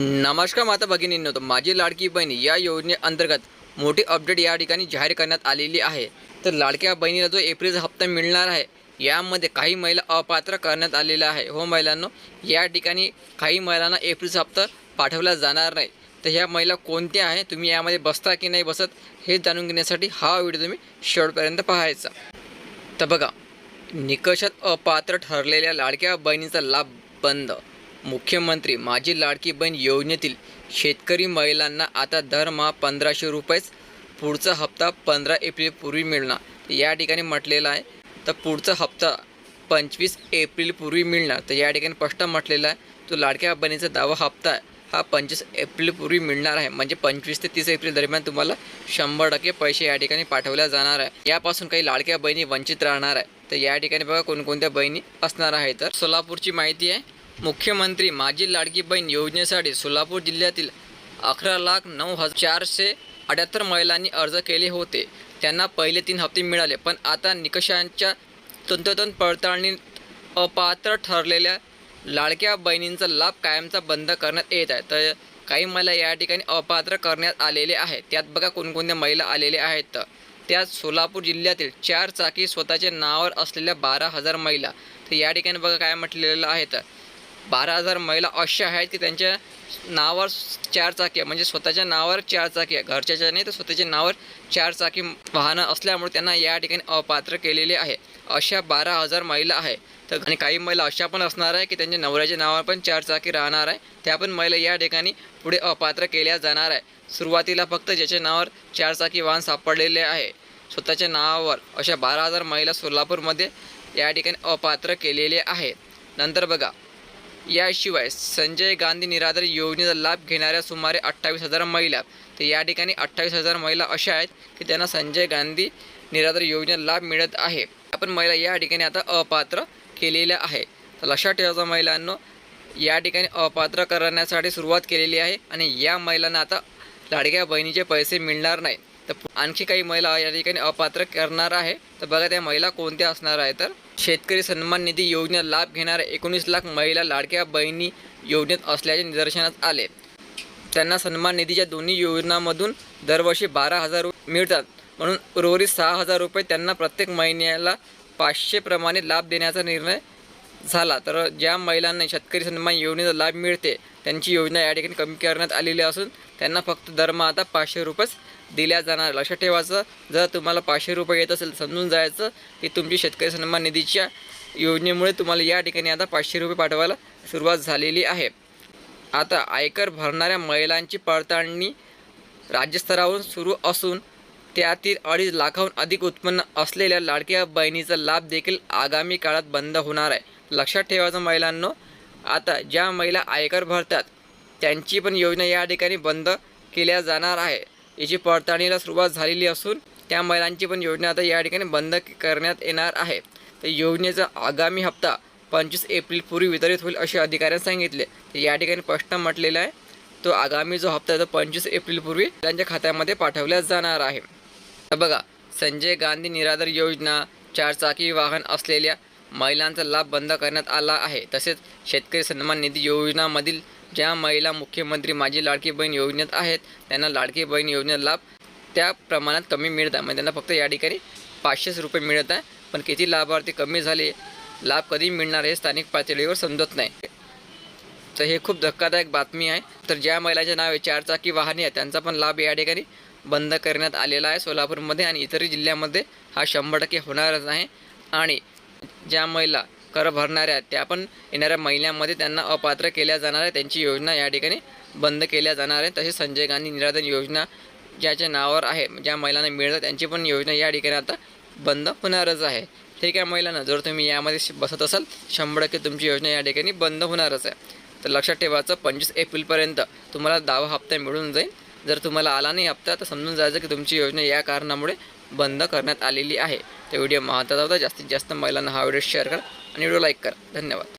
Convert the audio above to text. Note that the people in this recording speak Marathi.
नमस्कार माता भगिनींनो तर माझी लाडकी बहीण या योजनेअंतर्गत मोठी अपडेट या ठिकाणी जाहीर करण्यात आलेली आहे. तर लाडक्या बहिणीला जो एप्रिलचा हप्ता मिळणार आहे यामध्ये काही महिला अपात्र करण्यात आलेल्या आहे. हो महिलांनो या ठिकाणी काही महिलांना एप्रिलचा हप्ता पाठवला जाणार नाही. तर ह्या महिला कोणत्या आहे तुम्ही यामध्ये बसता की नाही बसत हे जाणून घेण्यासाठी हा व्हिडिओ तुम्ही शेवटपर्यंत पाहायचा. तर बघा निकषात अपात्र ठरलेल्या लाडक्या बहिणीचा लाभ बंद. मुख्यमंत्री माझी लाडकी बहीण योजनेतील शेतकरी महिलांना आता दरमहा पंधराशे रुपयेच पुढचा हप्ता पंधरा एप्रिलपूर्वी मिळणार. या ठिकाणी म्हटलेलं आहे तर पुढचा हप्ता पंचवीस एप्रिलपूर्वी मिळणार. तर या ठिकाणी स्पष्ट म्हटलेलं आहे तो लाडक्या बहिणीचा दावा हप्ता आहे हा पंचवीस एप्रिलपूर्वी मिळणार आहे. म्हणजे पंचवीस ते तीस एप्रिल दरम्यान तुम्हाला शंभर टक्के पैसे या ठिकाणी पाठवल्या जाणार आहे. यापासून काही लाडक्या बहिणी वंचित राहणार आहे. तर या ठिकाणी बघा कोणकोणत्या बहिणी असणार आहे. तर सोलापूरची माहिती आहे मुख्यमंत्री माझी लाडकी बहीण योजनेसाठी सोलापूर जिल्ह्यातील अकरा लाख नऊ हजार चारशे अठ्याहत्तर महिलांनी अर्ज केले होते. त्यांना पहिले तीन हप्ते मिळाले पण आता निकषांच्या तंतोतंत पडताळणीत अपात्र ठरलेल्या लाडक्या बहिणींचा लाभ कायमचा बंद करण्यात येत आहे. तर काही महिला या ठिकाणी अपात्र करण्यात आलेले आहेत. त्यात बघा कोणकोणत्या महिला आलेल्या आहेत. तर त्यात सोलापूर जिल्ह्यातील चार चाकी स्वतःच्या नावावर असलेल्या बारा हजार महिला. तर या ठिकाणी बघा काय म्हटलेलं आहे. तर बारा हजार महिला अशा आहेत की त्यांच्या नावावर चारचाकी म्हणजे स्वतःच्या नावावर चारचाकी घरच्याच्या नाही तर स्वतःच्या नावावर चार चाकी वाहनं असल्यामुळे त्यांना या ठिकाणी अपात्र केलेले आहे. अशा बारा हजार महिला आहे. तर आणि काही महिला अशा पण असणार आहे की त्यांच्या नवऱ्याच्या नावावर पण चार चाकी राहणार आहे. त्या पण महिला या ठिकाणी पुढे अपात्र केल्या जाणार आहे. सुरुवातीला फक्त ज्याच्या नावावर चारचाकी वाहन सापडलेले आहे. स्वतःच्या नावावर अशा बारा हजार महिला सोलापूरमध्ये या ठिकाणी अपात्र केलेले आहे. नंतर बघा याशिवाय संजय गांधी निराधार योजनेचा लाभ घेणाऱ्या सुमारे अठ्ठावीस हजार महिला. तर या ठिकाणी अठ्ठावीस हजार महिला अशा आहेत की त्यांना संजय गांधी निराधार योजनेचा लाभ मिळत आहे. आपण महिला या ठिकाणी आता अपात्र केलेल्या आहे. तर लक्षात ठेवायचं महिलांनो या ठिकाणी अपात्र करण्यासाठी सुरुवात केलेली आहे आणि या महिलांना आता लाडक्या बहिणीचे पैसे मिळणार नाही. तर आणखी काही महिला या ठिकाणी अपात्र करणार आहे. तर बघा त्या महिला कोणत्या असणार आहे? तर शेतकरी सन्मान निधी योजनेत लाभ घेणाऱ्या एकोणीस लाख महिला लाडक्या बहिणी योजनेत असल्याचे निदर्शनात आले. त्यांना सन्मान निधीच्या दोन्ही योजनांमधून दरवर्षी बारा हजार मिळतात. म्हणून उर्वरित सहा हजार रुपये त्यांना प्रत्येक महिन्याला पाचशेप्रमाणे लाभ देण्याचा निर्णय झाला तर ज्या महिलांना शेतकरी सन्मान योजनेचा लाभ मिळते त्यांची योजना या ठिकाणी कमी करण्यात आलेली असून त्यांना फक्त दरमहा आता पाचशे रुपयेच दिल्या जाणार. लक्षात ठेवायचं जर तुम्हाला पाचशे रुपये येत असेल समजून जायचं की तुमची शेतकरी सन्मान निधीच्या योजनेमुळे तुम्हाला या ठिकाणी आता पाचशे रुपये पाठवायला सुरुवात झालेली आहे. आता आयकर भरणाऱ्या महिलांची पडताळणी राज्यस्तरावरून सुरू असून त्यातील अडीच लाखाहून अधिक उत्पन्न असलेल्या लाडक्या बहिणीचा लाभ देखील आगामी काळात बंद होणार आहे. लक्षात ठेवायचं महिलांनो आता ज्या महिला आयकर भरतात त्यांची पण योजना या ठिकाणी बंद केल्या जाणार आहे. याची पडताळणीला सुरुवात झालेली असून त्या महिलांची पण योजना आता या ठिकाणी बंद करण्यात येणार आहे. तर योजनेचा आगामी हप्ता पंचवीस एप्रिलपूर्वी वितरित होईल असे अधिकाऱ्यांनी सांगितले. तर या ठिकाणी प्रश्न म्हटलेला आहे तो आगामी जो हप्ता आहे तो पंचवीस एप्रिलपूर्वी त्यांच्या खात्यामध्ये पाठवल्या जाणार आहे. तर बघा संजय गांधी निराधार योजना चारचाकी वाहन असलेल्या महिलांचा लाभ बंद करण्यात आला आहे. तसेच शेतकरी सन्मान निधी योजनामधील ज्या महिला मुख्यमंत्री माझी लाडकी बहीण योजनेत आहेत त्यांना लाडकी बहीण योजनेत लाभ त्या प्रमाणात कमी मिळत आहे. म्हणजे त्यांना फक्त या ठिकाणी पाचशेच रुपये मिळत आहे. पण किती लाभार्थी कमी झाले लाभ कधी मिळणार हे स्थानिक पातळीवर समजत नाही. तर हे खूप धक्कादायक बातमी आहे. तर ज्या महिलांचे नाव आहे चारचाकी वाहने आहे त्यांचा पण लाभ या ठिकाणी बंद करण्यात आलेला आहे सोलापूरमध्ये आणि इतरही जिल्ह्यामध्ये हा शंभर टक्के होणारच आहे. आणि ज्या महिला कर भरणाऱ्या त्या पण येणाऱ्या महिन्यामध्ये त्यांना अपात्र केल्या जाणार आहे. त्यांची योजना या ठिकाणी बंद केल्या जाणार आहे. तसेच संजय गांधी निराधन योजना ज्याच्या नावावर आहे ज्या महिलांना मिळतात त्यांची पण योजना या ठिकाणी आता बंद होणारच आहे. ठीक आहे महिलांना जर तुम्ही यामध्ये श- बसत असाल शंभर टक्के तुमची योजना या ठिकाणी बंद होणारच आहे. तर लक्षात ठेवायचं पंचवीस एप्रिलपर्यंत तुम्हाला दहावा हप्ता मिळून जाईल. जर तुम्हाला आला नाही हप्ता तर समजून जायचं की तुमची योजना या कारणामुळे बंद करण्यात आलेली आहे. तर व्हिडिओ महत्त्वाचा होता. जास्तीत जास्त महिलांना हा व्हिडिओ शेअर करा आणि व्हिडिओ लाईक करा. धन्यवाद.